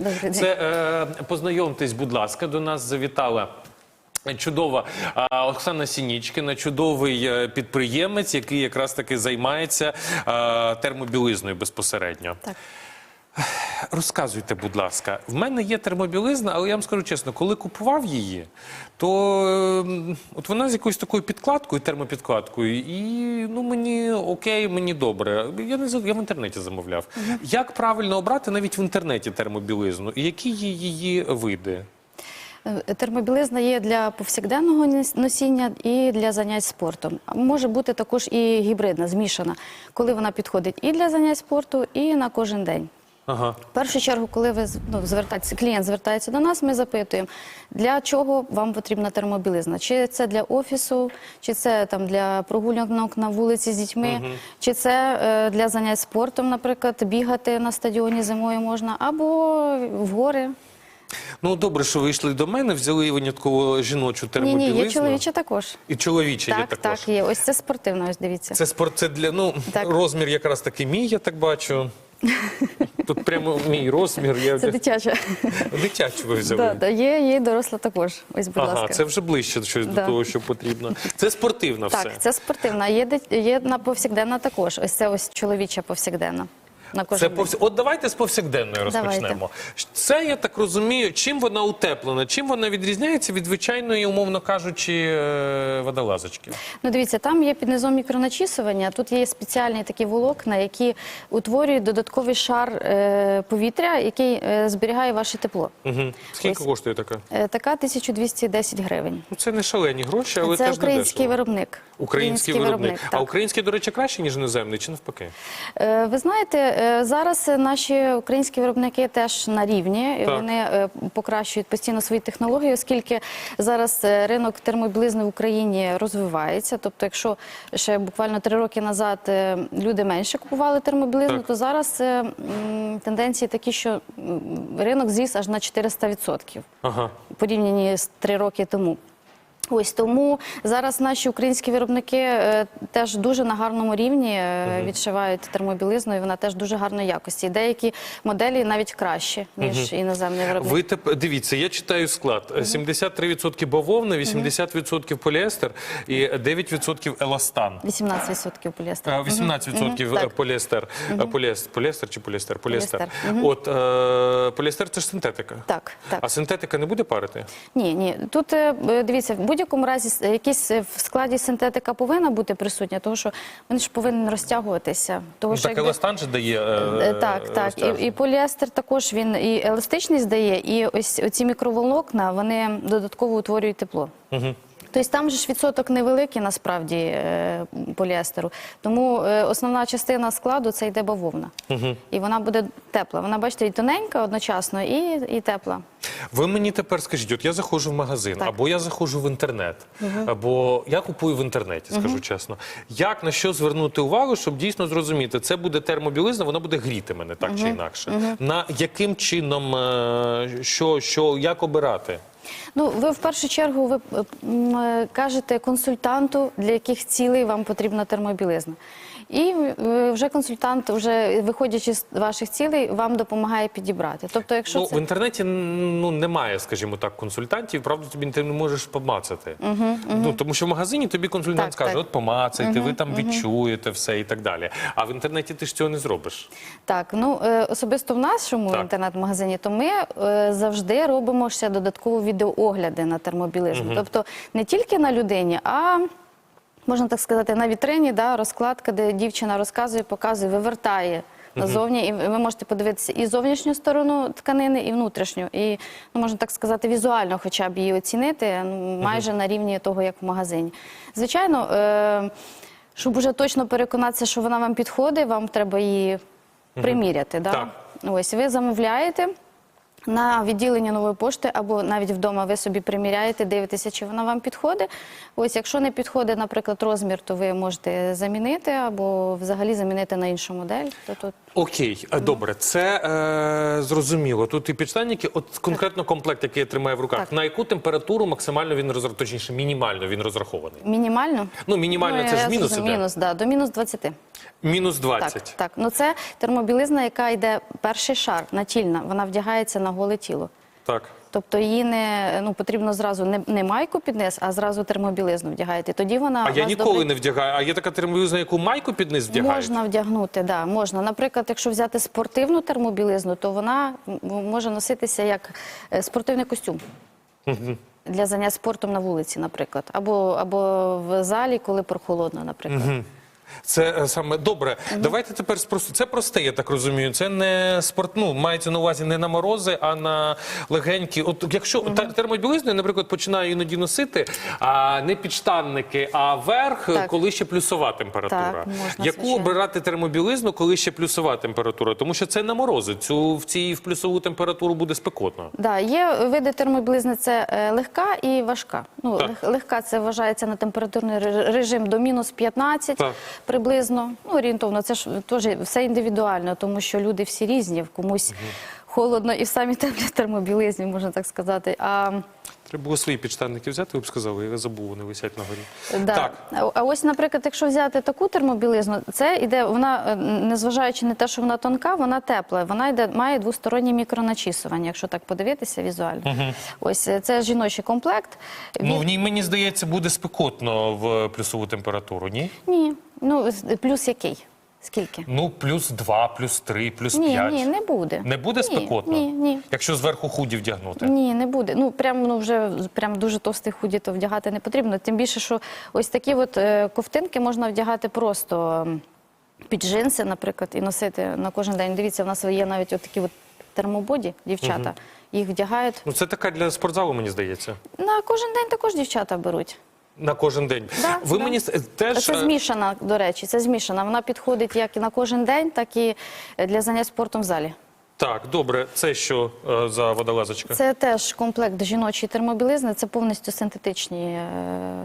Добрий. Це е, познайомтесь, будь ласка, до нас завітала. Чудова Оксана Сінічкина, чудовий е, підприємець, який якраз таки займається е, термобілизною безпосередньо. Так. Розказуйте, будь ласка, в мене є термобілизна, але я вам скажу чесно, коли купував її, то ем, от вона з якоюсь такою підкладкою, термопідкладкою, і ну мені окей, мені добре. Я не я в інтернеті замовляв. Як правильно обрати навіть в інтернеті термобілизну? І які є її види? Е, Термобілизна є для повсякденного носіння і для занять спортом. Може бути також і гібридна, змішана, коли вона підходить і для занять спорту, і на кожен день. Ага. В першу чергу, коли ви ну, звертаєтеся, клієнт звертається до нас, ми запитуємо, для чого вам потрібна термобілизна? Чи це для офісу, чи це там для прогулянок на вулиці з дітьми, чи це е, для занять спортом, наприклад, бігати на стадіоні зимою можна, або в гори. Ну добре, що ви йшли до мене, взяли винятково жіночу термобілизну. ні, є чоловіче також. І чоловіче є Так, також. так, є. Ось це спортивна, ось дивіться. Це спорт, це для ну Так. розмір якраз таки мій, я так бачу. Тут прямо мій розмір. Я Це дитяча. дитячу ви взяли. Да, да, є, є доросла також. Ось, будь Ага, ласка. це вже ближче щось Да. до того, що потрібно. Це спортивна Так, все. це спортивна. Є, є на повсякденна також. Ось це ось чоловіча повсякденна. На кожен Це повс... От давайте з повсякденної розпочнемо. Це я так розумію, чим вона утеплена, чим вона відрізняється від звичайної, умовно кажучи, е, водолазочки. Ну, дивіться, там є під низом мікроначісування. Тут є спеціальні такі волокна, які утворюють додатковий шар е, повітря, який е, зберігає ваше тепло. Угу. Скільки Ось. коштує така? Е, така 1210 гривень. Ну це не шалені гроші, але це теж не український дешево. виробник. Український виробник. А так. український, до речі, краще, ніж іноземний, чи навпаки? Е, Ви знаєте, зараз наші українські виробники теж на рівні. Так. Вони е, покращують постійно свої технології, оскільки зараз е, ринок термобілизни в Україні розвивається. Тобто, якщо ще буквально три роки назад е, люди менше купували термобілизну, Так. то зараз е, тенденції такі, що ринок зріс аж на 400% Ага. порівняні з три роки тому. Ось тому зараз наші українські виробники е, теж дуже на гарному рівні е, відшивають термобілизну, і вона теж дуже гарної якості. Деякі моделі навіть краще, ніж іноземний виробник. Ви теп... дивіться, я читаю склад: 73% бавовна, 80% поліестер і 9% еластан. 18% поліестер. А, 18% Мгм, поліестер. Поліестер, поліестер чи поліестер? Поліестер. Поліестер, От е, поліестер це ж синтетика. Так, так. А синтетика не буде парити? Ні, ні. Тут е, е, дивіться, в будь-якому разі с- якісь е, в складі синтетика повинна бути присутня, тому що вони ж повинні розтягуватися. Тому Ну, що так якби- еластан же дає. е, Е, Так, так. І, і поліестер також він і еластичність дає, і ось ці мікроволокна вони додатково утворюють тепло. Мгм. Тобто там же ж відсоток невеликий насправді е, поліестеру. Тому е, основна частина складу це йде бавовна. І вона буде тепла. Вона, бачите, і тоненька одночасно, і, і тепла. Ви мені тепер скажіть, от я заходжу в магазин, Так. або я заходжу в інтернет, або я купую в інтернеті, скажу чесно. Як на що звернути увагу, щоб дійсно зрозуміти, це буде термобілизна, вона буде гріти мене так чи інакше. На яким чином, е, що, що, як обирати? Ну, ви в першу чергу ви е, кажете консультанту, для яких цілей вам потрібна термобілизна. І е, вже консультант, вже виходячи з ваших цілей, вам допомагає підібрати. Тобто, якщо Ну, це в інтернеті ну, немає, скажімо так, консультантів, правда, тобі ти не можеш помацати. Ну, тому що в магазині тобі консультант Так, скаже, так. от помацайте, ви там відчуєте все і так далі. А в інтернеті ти ж цього не зробиш. так, ну е, особисто в нашому інтернет-магазині, то ми е, завжди робимо ще додатково відеоогляди на термобілизну. Тобто не тільки на людині, а можна так сказати, на вітрині, да, розкладка, де дівчина розказує, показує, вивертає. Назовні, і ви можете подивитися і зовнішню сторону тканини, і внутрішню. І ну, можна так сказати, візуально, хоча б її оцінити ну, майже на рівні того, як в магазині. Звичайно, е- щоб уже точно переконатися, що вона вам підходить, вам треба її приміряти. Да? Так. Ось ви замовляєте. На відділенні нової пошти або навіть вдома ви собі приміряєте, дивитеся, чи вона вам підходить. Ось, якщо не підходить, наприклад, розмір, то ви можете замінити або взагалі замінити на іншу модель. То тут Окей, е, добре, це е, зрозуміло. Тут і підштанники, от конкретно комплект, який я тримаю в руках, Так. на яку температуру максимально він розрахований, точніше, мінімально він розрахований. мінімально. Ну, мінімально це ж я мінус зрозуміла, іде. мінус, да, до мінус 20. Мінус 20. Так, так. Ну це термобілизна, яка йде перший шар, натільна, вона вдягається на голе тіло. Так. Тобто її не ну потрібно зразу не, не майку під низ, а зразу термобілизну вдягаєте. Тоді вона А я ніколи добре- не вдягаю. А є така термобілизна, яку майку під низ вдягають? Можна вдягнути, да, можна. Наприклад, якщо взяти спортивну термобілизну, то вона може носитися як е, спортивний костюм. Для занять спортом на вулиці, наприклад, або, або в залі, коли прохолодно, наприклад. Це е, саме добре. Давайте тепер спросту. Це просте, я так розумію. Це не спорт. Ну мається на увазі не на морози, а на легенькі. От якщо та термобілизну, наприклад, починаю іноді носити, а не підштанники, а верх, Так. коли ще плюсова температура. Так, можна, Яку звичайно. обирати термобілизну, коли ще плюсова температура? Тому що це на морози. Цю в цій в плюсову температуру буде спекотно. Да, є види термобілизни, це е, легка і важка. Ну, Так. легка це вважається на температурний режим до мінус 15 Так. Приблизно. Ну, орієнтовно, це ж теж все індивідуально, тому що люди всі різні, в комусь холодно і в самі теплі термобілизні, можна так сказати. А, Треба було свої підштанники взяти, ви б сказали, я забув, вони висять на горі. да. Так. А- а ось, наприклад, якщо взяти таку термобілизну, це іде, вона, е, незважаючи на те, що вона тонка, вона тепла. Вона йде, має двостороннє мікроначісування, якщо так подивитися візуально. Ось е, це жіночий комплект. Ну Він- в ній мені здається буде спекотно в плюсову температуру. Ні? Ні, ну плюс який? Скільки? Ну, плюс 2, плюс 3, плюс Ні, 5. ні, не буде. Не буде Ні, спекотно? Ні, ні. Якщо зверху худі вдягнути? Ні, не буде. Ну прям ну вже прям дуже товстий худі то вдягати не потрібно. Тим більше, що ось такі от е, ковтинки можна вдягати просто під джинси, наприклад, і носити на кожен день. Дивіться, в нас є навіть от такі от термободі, дівчата. Їх вдягають. Ну це така для спортзалу, мені здається. На кожен день також дівчата беруть. На кожен день. Да, Ви да. мені с- теж Це е, змішана, до речі, це змішана. Вона підходить як і на кожен день, так і для занять спортом в залі. Так, добре. Це що е, за водолазочка? Це теж комплект жіночої термобілизни. Це повністю синтетичні е,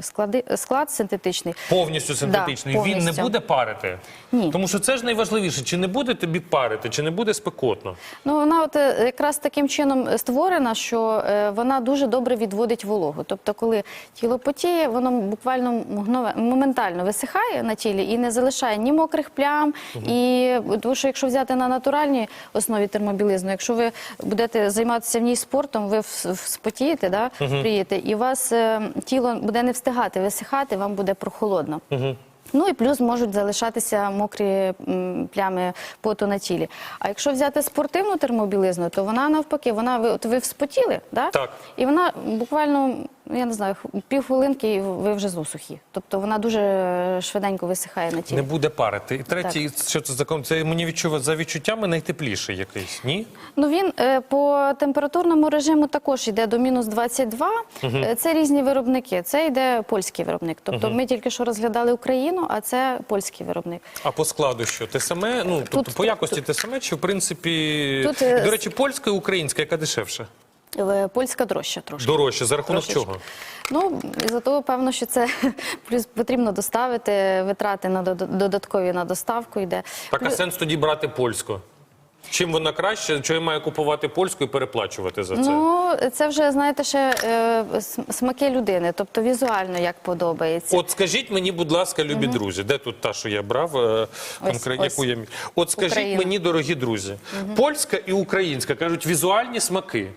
склади, склад синтетичний. Повністю синтетичний. Да, Він не повністю. буде парити. Ні. Тому що це ж найважливіше. Чи не буде тобі парити, чи не буде спекотно. Ну вона от е, якраз таким чином створена, що е, вона дуже добре відводить вологу. Тобто, коли тіло потіє, воно буквально мгнове- моментально висихає на тілі і не залишає ні мокрих плям. І тому що якщо взяти на натуральній основі термобілизну, якщо ви будете займатися в ній спортом, ви вспотієте, да, приїдете, і у вас е, тіло буде не встигати висихати, вам буде прохолодно. Ну і плюс можуть залишатися мокрі м, плями поту на тілі. А якщо взяти спортивну термобілизну, то вона навпаки, вона ви от ви вспотіли, да? Так. і вона буквально, я не знаю, півхвилинки і ви вже зусухі. Тобто вона дуже швиденько висихає на тілі. Не буде парити. І третій, що це за ком- Це мені відчува за відчуттями найтепліший якийсь. Ні? Ну він е, по температурному режиму також йде до мінус 22. Е, Це різні виробники. Це йде польський виробник. Тобто ми тільки що розглядали Україну, а це польський виробник. А по складу що? Те саме? Ну, тобто по якості те саме, чи в принципі. Тут, е, До речі, польська і українська, яка дешевша? Е, Польська дорожча трошки. Дорожче. За рахунок Трошечки. чого? Ну, за того, певно, що це плюс потрібно доставити, витрати на додаткові на доставку йде. Так, а сенс тоді брати польську? Чим вона краще? Чого я маю купувати польську і переплачувати за це? Ну, це вже, знаєте, ще е, смаки людини, тобто візуально як подобається. От скажіть мені, будь ласка, любі друзі, де тут та, що я брав? е, конкретно, яку я? От скажіть Україна. мені, дорогі друзі, польська і українська кажуть візуальні смаки.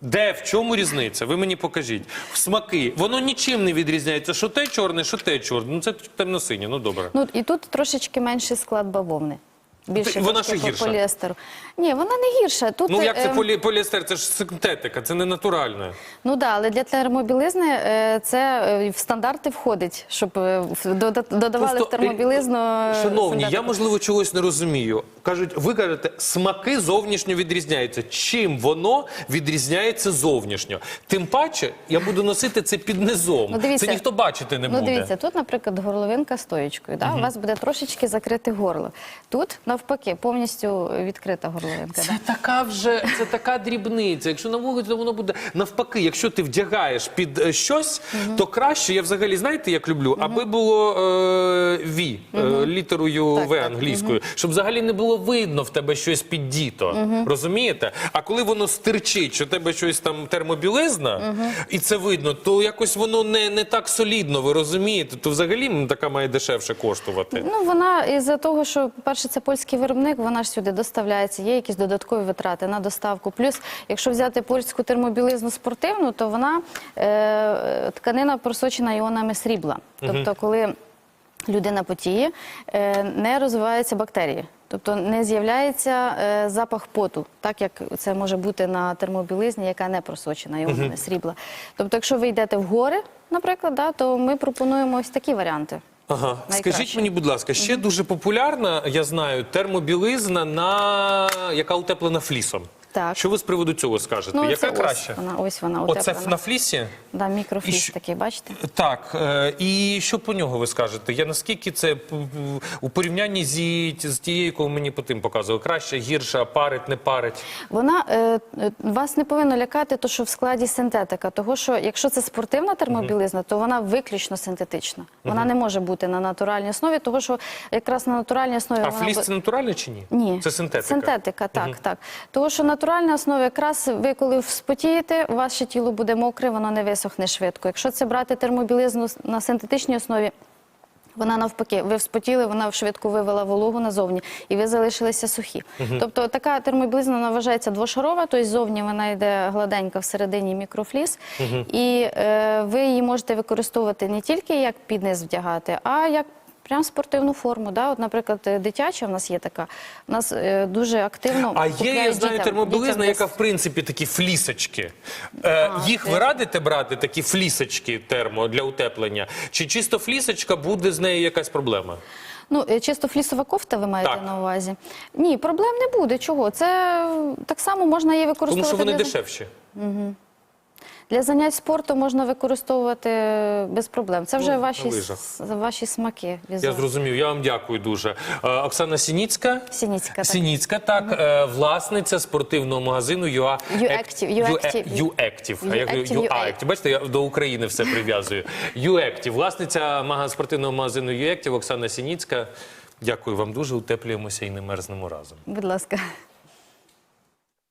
Де, в чому різниця? Ви мені покажіть. В Смаки. Воно нічим не відрізняється. Що те чорне, що те чорне. Ну це темно-синє, ну добре. Ну, і тут трошечки менший склад бавовни. Більше вона ще гірша? поліестеру. Ні, вона не гірша. Тут, Ну як це е, полі, поліестер? Це ж синтетика, це не натуральне. Ну да, але для термобілизни е, це е, в стандарти входить, щоб е, в- дода- додавали в термобілизну. е, Шановні, я синтетику. можливо чогось не розумію. Кажуть, ви кажете, смаки зовнішньо відрізняються. Чим воно відрізняється зовнішньо? Тим паче, я буду носити це під низом. Ну, дивіться. це ніхто бачити не Ну, буде. дивіться, тут, наприклад, горловинка стоєчкою, да? у вас буде трошечки закрите горло. Тут, навпаки, повністю відкрита горловинка. Це така вже це така дрібниця. Якщо на вулиці, то воно буде навпаки. Якщо ти вдягаєш під е, щось, то краще. Я взагалі знаєте, як люблю, аби було е, V, е, літерою Так, В так. англійською, щоб взагалі не було видно в тебе щось піддіто. Розумієте? А коли воно стирчить, що в тебе щось там термобілизна, і це видно, то якось воно не, не так солідно. Ви розумієте? То взагалі м, така має дешевше коштувати. Ну, вона із-за того, що, по-перше, це польський виробник, вона ж сюди доставляється, є якісь додаткові витрати на доставку. Плюс, якщо взяти польську термобілизну спортивну, то вона е, тканина просочена іонами срібла. Тобто, коли людина потіє, е, не розвиваються бактерії. Тобто не з'являється е, запах поту, так як це може бути на термобілизні, яка не просочена іонами срібла. Тобто, якщо ви йдете в гори, наприклад, да, то ми пропонуємо ось такі варіанти. Ага, Найкраще. скажіть мені, будь ласка, ще дуже популярна, я знаю, термобілизна, на яка утеплена флісом. Так. Що ви з приводу цього скажете? Ну, яка краще? Ось вона, ось вона Оце утеплена. на флісі? Да, мікрофліс що- такий, бачите? Так, е, і що по нього ви скажете? Я наскільки це п- п- у порівнянні зі, з тією, яку мені по тим показували? Краще, гірше, парить, не парить? Вона е, е, вас не повинно лякати, то що в складі синтетика. Того, що якщо це спортивна термобілизна, то вона виключно синтетична. Вона не може бути на натуральній основі, того що якраз на натуральній основі А вона фліс це натуральне чи ні? Ні, Це синтетика. Синтетика, так, так. Тому що натуральна основа, якраз ви коли вспотієте, ваше тіло буде мокре, воно не висохне швидко. Якщо це брати термобілизну на синтетичній основі. Вона навпаки, ви вспотіли, вона швидко вивела вологу назовні, і ви залишилися сухі. Тобто така термобілизна вона вважається двошарова, тобто ззовні вона йде гладенька, всередині мікрофліс, і е, ви її можете використовувати не тільки як під низ вдягати, а як прям спортивну форму. Да? От, наприклад, е, дитяча в нас є така, у нас е, дуже активно А є, я купляють знаю, дітям- термобілизна, дітям яка в принципі такі флісочки. Е, їх це- ви радите брати такі флісочки термо для утеплення? Чи чисто флісочка буде з нею якась проблема? Ну, е, чисто флісова кофта ви маєте Так. на увазі? Ні, проблем не буде. Чого? Це е, так само можна її Тому використовувати. що вони для... дешевші. Для занять спорту можна використовувати без проблем. Це вже Ну, ваші, с- ваші смаки. Я зрозумів. Я вам дякую дуже. Е, Оксана Сініцька. Сініцька, так. Сініцька, так, е, власниця спортивного магазину UA U-Active. Бачите, я до України все прив'язую. U-Active. Власниця спортивного магазину U-Active Оксана Сініцька. Дякую вам дуже. Утеплюємося і не мерзнемо разом. Будь ласка.